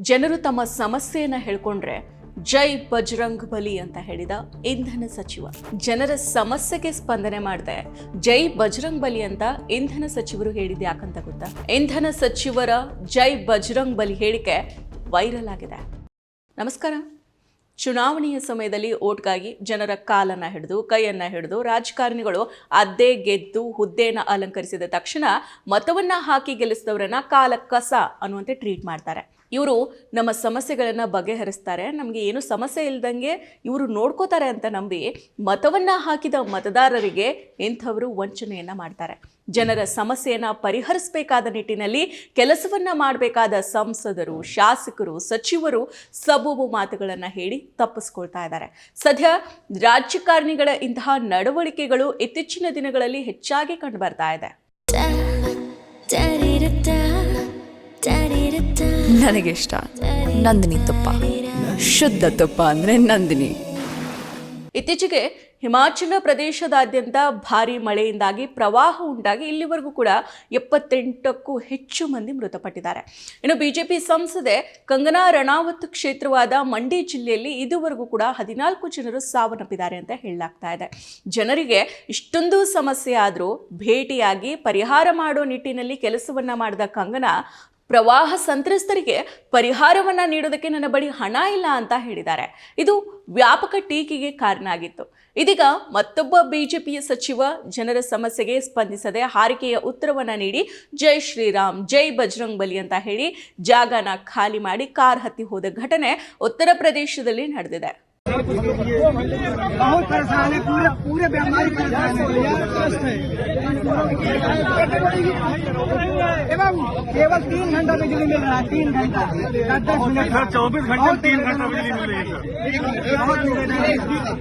ಜನರು ತಮ್ಮ ಸಮಸ್ಯೆಯನ್ನ ಹೇಳ್ಕೊಂಡ್ರೆ, ಜೈ ಬಜರಂಗ್ ಬಲಿ ಅಂತ ಹೇಳಿದ ಇಂಧನ ಸಚಿವ. ಜನರ ಸಮಸ್ಯೆಗೆ ಸ್ಪಂದನೆ ಮಾಡಿದೆ, ಜೈ ಬಜರಂಗ್ ಬಲಿ ಅಂತ ಇಂಧನ ಸಚಿವರು ಹೇಳಿದ್ ಯಾಕಂತ ಗೊತ್ತಾ? ಇಂಧನ ಸಚಿವರ ಜೈ ಬಜರಂಗ್ ಬಲಿ ಹೇಳಿಕೆ ವೈರಲ್ ಆಗಿದೆ. ನಮಸ್ಕಾರ. ಚುನಾವಣೆಯ ಸಮಯದಲ್ಲಿ ಓಟ್ಗಾಗಿ ಜನರ ಕಾಲನ್ನ ಹಿಡಿದು, ಕೈಯನ್ನ ಹಿಡಿದು, ರಾಜಕಾರಣಿಗಳು ಅದ್ದೇ ಗೆದ್ದು, ಹುದ್ದೆಯನ್ನು ಅಲಂಕರಿಸಿದ ತಕ್ಷಣ ಮತವನ್ನ ಹಾಕಿ ಗೆಲ್ಲಿಸಿದವರನ್ನ ಕಾಲ ಕಸ ಅನ್ನುವಂತೆ ಟ್ರೀಟ್ ಮಾಡ್ತಾರೆ. ಇವರು ನಮ್ಮ ಸಮಸ್ಯೆಗಳನ್ನು ಬಗೆಹರಿಸ್ತಾರೆ. ನಮಗೆ ಏನು ಸಮಸ್ಯೆ ಇಲ್ದಂಗೆ ಇವರು ನೋಡ್ಕೋತಾರೆ ಅಂತ ನಂಬಿ ಮತವನ್ನು ಹಾಕಿದ ಮತದಾರರಿಗೆ ಇಂಥವರು ವಂಚನೆಯನ್ನು ಮಾಡ್ತಾರೆ. ಜನರ ಸಮಸ್ಯೆಯನ್ನು ಪರಿಹರಿಸಬೇಕಾದ ನಿಟ್ಟಿನಲ್ಲಿ ಕೆಲಸವನ್ನು ಮಾಡಬೇಕಾದ ಸಂಸದರು, ಶಾಸಕರು, ಸಚಿವರು ಸಬೂಬು ಮಾತುಗಳನ್ನು ಹೇಳಿ ತಪ್ಪಿಸ್ಕೊಳ್ತಾ ಇದ್ದಾರೆ. ಸದ್ಯ ರಾಜಕಾರಣಿಗಳ ಇಂತಹ ನಡವಳಿಕೆಗಳು ಇತ್ತೀಚಿನ ದಿನಗಳಲ್ಲಿ ಹೆಚ್ಚಾಗಿ ಕಂಡು ಬರ್ತಾ ಇದೆ. ನನಗಿಷ್ಟ. ನಂದಿನಿ ತುಪ್ಪ. ಶುದ್ಧ ತುಪ್ಪ ಅಂದ್ರೆ ನಂದಿನಿ. ಇತ್ತೀಚೆಗೆ ಹಿಮಾಚಲ ಪ್ರದೇಶದಾದ್ಯಂತ ಭಾರಿ ಮಳೆಯಿಂದಾಗಿ ಪ್ರವಾಹ ಉಂಟಾಗಿ ಇಲ್ಲಿವರೆಗೂ ಕೂಡ ಎಪ್ಪತ್ತೆಂಟಕ್ಕೂ ಹೆಚ್ಚು ಮಂದಿ ಮೃತಪಟ್ಟಿದ್ದಾರೆ. ಇನ್ನು ಬಿಜೆಪಿ ಸಂಸದೆ ಕಂಗನಾ ರಣಾವತ್ ಕ್ಷೇತ್ರವಾದ ಮಂಡಿ ಜಿಲ್ಲೆಯಲ್ಲಿ ಇದುವರೆಗೂ ಕೂಡ ಹದಿನಾಲ್ಕು ಜನರು ಸಾವನ್ನಪ್ಪಿದ್ದಾರೆ ಅಂತ ಹೇಳಲಾಗ್ತಾ ಇದೆ. ಜನರಿಗೆ ಇಷ್ಟೊಂದು ಸಮಸ್ಯೆ ಆದರೂ ಭೇಟಿಯಾಗಿ ಪರಿಹಾರ ಮಾಡೋ ನಿಟ್ಟಿನಲ್ಲಿ ಕೆಲಸವನ್ನ ಮಾಡಿದ ಕಂಗನಾ ಪ್ರವಾಹ ಸಂತ್ರಸ್ತರಿಗೆ ಪರಿಹಾರವನ್ನ ನೀಡೋದಕ್ಕೆ ನನ್ನ ಬಳಿ ಹಣ ಇಲ್ಲ ಅಂತ ಹೇಳಿದ್ದಾರೆ. ಇದು ವ್ಯಾಪಕ ಟೀಕೆಗೆ ಕಾರಣ ಆಗಿತ್ತು ಇದೀಗ ಮತ್ತೊಬ್ಬ ಬಿಜೆಪಿಯ ಸಚಿವ ಜನರ ಸಮಸ್ಯೆಗೆ ಸ್ಪಂದಿಸದೆ ಹಾರಿಕೆಯ ಉತ್ತರವನ್ನ ನೀಡಿ ಜೈ ಶ್ರೀರಾಮ್, ಜೈ ಬಜರಂಗ್ ಬಲಿ ಅಂತ ಹೇಳಿ ಜಾಗನ ಖಾಲಿ ಮಾಡಿ ಕಾರ್ ಹತ್ತಿ ಹೋದ ಘಟನೆ ಉತ್ತರ ಪ್ರದೇಶದಲ್ಲಿ ನಡೆದಿದೆ. बहुत परेशान है पूरे पूरे बीमारी परेशान है। एवं केवल तीन घंटा बिजली मिल रहा है तीन घंटा। दस मिनट। सर चौबीस घंटे तीन घंटा बिजली मिल रही है सर।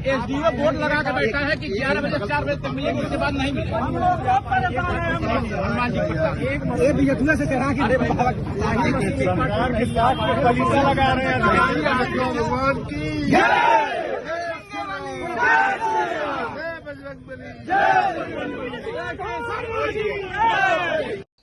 एसडीओ बोर्ड लगा कर बैठा है कि ग्यारह बजे चार बजे तक मिलेगी उसके बाद नहीं मिलेगी। ये भी से चढ़ा के सरकार के साथ लगा रहे हैं। भगवान की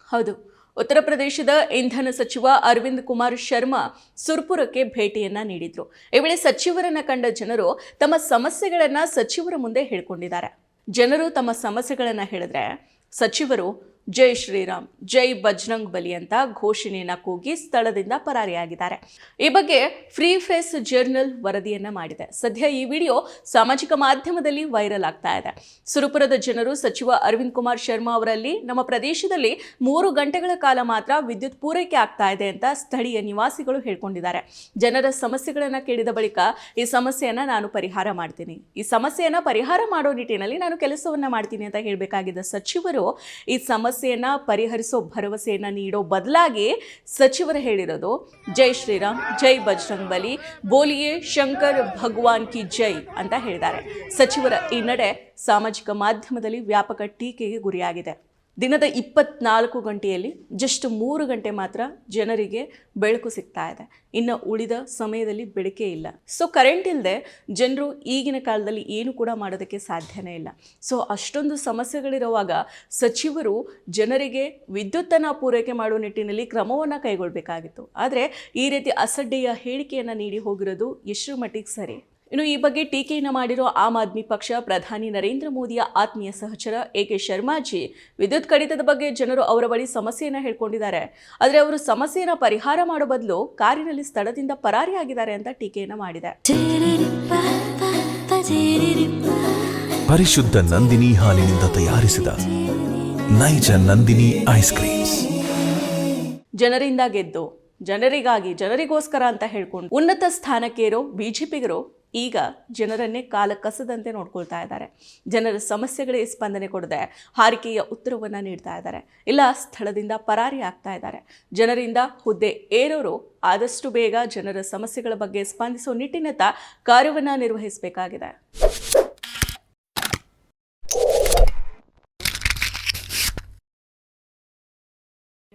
ಹೌದು. ಉತ್ತರ ಪ್ರದೇಶದ ಇಂಧನ ಸಚಿವ ಅರವಿಂದ್ ಕುಮಾರ್ ಶರ್ಮಾ ಸುರ್ಪುರಕ್ಕೆ ಭೇಟಿಯನ್ನ ನೀಡಿದ್ರು. ಈ ವೇಳೆ ಸಚಿವರನ್ನ ಕಂಡ ಜನರು ತಮ್ಮ ಸಮಸ್ಯೆಗಳನ್ನ ಸಚಿವರ ಮುಂದೆ ಹೇಳ್ಕೊಂಡಿದ್ದಾರೆ. ಜನರು ತಮ್ಮ ಸಮಸ್ಯೆಗಳನ್ನ ಹೇಳಿದ್ರೆ ಸಚಿವರು ಜೈ ಶ್ರೀರಾಮ್, ಜೈ ಬಜರಂಗ್ ಬಲಿ ಅಂತ ಘೋಷಣೆಯನ್ನ ಕೂಗಿ ಸ್ಥಳದಿಂದ ಪರಾರಿಯಾಗಿದ್ದಾರೆ. ಈ ಬಗ್ಗೆ ಫ್ರೀ ಫೇಸ್ ಜರ್ನಲ್ ವರದಿಯನ್ನ ಮಾಡಿದೆ. ಸದ್ಯ ಈ ವಿಡಿಯೋ ಸಾಮಾಜಿಕ ಮಾಧ್ಯಮದಲ್ಲಿ ವೈರಲ್ ಆಗ್ತಾ ಇದೆ. ಸುರಪುರದ ಜನರು ಸಚಿವ ಅರವಿಂದ್ ಕುಮಾರ್ ಶರ್ಮಾ ಅವರಲ್ಲಿ ನಮ್ಮ ಪ್ರದೇಶದಲ್ಲಿ ಮೂರು ಗಂಟೆಗಳ ಕಾಲ ಮಾತ್ರ ವಿದ್ಯುತ್ ಪೂರೈಕೆ ಆಗ್ತಾ ಇದೆ ಅಂತ ಸ್ಥಳೀಯ ನಿವಾಸಿಗಳು ಹೇಳ್ಕೊಂಡಿದ್ದಾರೆ. ಜನರ ಸಮಸ್ಯೆಗಳನ್ನ ಕೇಳಿದ ಬಳಿಕ ಈ ಸಮಸ್ಯೆಯನ್ನ ನಾನು ಪರಿಹಾರ ಮಾಡ್ತೀನಿ. ಈ ಸಮಸ್ಯೆಯನ್ನ ಪರಿಹಾರ ಮಾಡೋ ನಿಟ್ಟಿನಲ್ಲಿ ನಾನು ಕೆಲಸವನ್ನ ಮಾಡ್ತೀನಿ ಅಂತ ಹೇಳಬೇಕಾಗಿದ್ದ ಸಚಿವರು ಈ ಸಮಸ್ಯೆಯನ್ನ ಪರಿಹರಿಸೋ ಭರವಸೆಯನ್ನ ನೀಡೋ ಬದಲಾಗಿ ಸಚಿವರು ಹೇಳಿರೋದು, ಜೈ ಶ್ರೀರಾಮ್, ಜೈ ಬಜರಂಗ್ ಬಲಿ, ಬೋಲಿಯೆ ಶಂಕರ್ ಭಗವಾನ್ ಕಿ ಜೈ ಅಂತ ಹೇಳಿದ್ದಾರೆ. ಸಚಿವರ ಈ ನಡೆ ಸಾಮಾಜಿಕ ಮಾಧ್ಯಮದಲ್ಲಿ ವ್ಯಾಪಕ ಟೀಕೆಗೆ ಗುರಿಯಾಗಿದೆ. ದಿನದ ಇಪ್ಪತ್ನಾಲ್ಕು ಗಂಟೆಯಲ್ಲಿ ಜಸ್ಟ್ ಮೂರು ಗಂಟೆ ಮಾತ್ರ ಜನರಿಗೆ ಬೆಳಕು ಸಿಗ್ತಾ ಇದೆ. ಇನ್ನು ಉಳಿದ ಸಮಯದಲ್ಲಿ ಬೆಳಕೇ ಇಲ್ಲ. ಸೊ ಕರೆಂಟ್ ಇಲ್ಲದೆ ಜನರು ಈಗಿನ ಕಾಲದಲ್ಲಿ ಏನು ಕೂಡ ಮಾಡೋದಕ್ಕೆ ಸಾಧ್ಯನೇ ಇಲ್ಲ. ಸೊ ಅಷ್ಟೊಂದು ಸಮಸ್ಯೆಗಳಿರುವಾಗ ಸಚಿವರು ಜನರಿಗೆ ವಿದ್ಯುತ್ತನ್ನು ಪೂರೈಕೆ ಮಾಡುವ ನಿಟ್ಟಿನಲ್ಲಿ ಕ್ರಮವನ್ನು ಕೈಗೊಳ್ಳಬೇಕಾಗಿತ್ತು ಆದರೆ ಈ ರೀತಿ ಅಸಡ್ಡೆಯ ಹೇಳಿಕೆಯನ್ನು ನೀಡಿ ಹೋಗಿರೋದು ಎಷ್ಟು ಮಟ್ಟಿಗೆ ಸರಿ. ಇನ್ನು ಈ ಬಗ್ಗೆ ಟೀಕೆಯನ್ನು ಮಾಡಿರೋ ಆಮ್ ಆದ್ಮಿ ಪಕ್ಷ ಪ್ರಧಾನಿ ನರೇಂದ್ರ ಮೋದಿಯ ಆತ್ಮೀಯ ಸಹಚರ ಎ ಕೆ ಶರ್ಮಾಜಿ ವಿದ್ಯುತ್ ಕಡಿತದ ಬಗ್ಗೆ ಜನರು ಅವರ ಬಳಿ ಸಮಸ್ಯೆಯನ್ನು ಹೇಳ್ಕೊಂಡಿದ್ದಾರೆ. ಆದರೆ ಅವರು ಸಮಸ್ಯೆಯನ್ನು ಪರಿಹಾರ ಮಾಡೋ ಬದಲು ಕಾರಿನಲ್ಲಿ ಸ್ಥಳದಿಂದ ಪರಾರಿಯಾಗಿದ್ದಾರೆ ಅಂತ ಟೀಕೆಯನ್ನು ಮಾಡಿದೆ. ಪರಿಶುದ್ಧ ನಂದಿನಿ ಹಾಲಿನಿಂದ ತಯಾರಿಸಿದ ನೈಜ ನಂದಿನಿ ಐಸ್ ಕ್ರೀಮ್ ಜನರಿಂದ ಗೆದ್ದು ಜನರಿಗಾಗಿ ಜನರಿಗೋಸ್ಕರ ಅಂತ ಹೇಳ್ಕೊಂಡು ಉನ್ನತ ಸ್ಥಾನಕ್ಕೇರೋ ಬಿಜೆಪಿಗರು ಈಗ ಜನರನ್ನೇ ಕಾಲ ಕಸದಂತೆ ನೋಡ್ಕೊಳ್ತಾ ಇದ್ದಾರೆ. ಜನರ ಸಮಸ್ಯೆಗಳಿಗೆ ಸ್ಪಂದನೆ ಕೊಡದೆ ಹಾರಿಕೆಯ ಉತ್ತರವನ್ನು ನೀಡ್ತಾ ಇದ್ದಾರೆ. ಇಲ್ಲ, ಸ್ಥಳದಿಂದ ಪರಾರಿ ಆಗ್ತಾ ಇದ್ದಾರೆ. ಜನರಿಂದ ಹುದ್ದೆ ಏರೋರು ಆದಷ್ಟು ಬೇಗ ಜನರ ಸಮಸ್ಯೆಗಳ ಬಗ್ಗೆ ಸ್ಪಂದಿಸೋ ನಿಟ್ಟಿನತ್ತ ಕಾರ್ಯವನ್ನು ನಿರ್ವಹಿಸಬೇಕಾಗಿದೆ.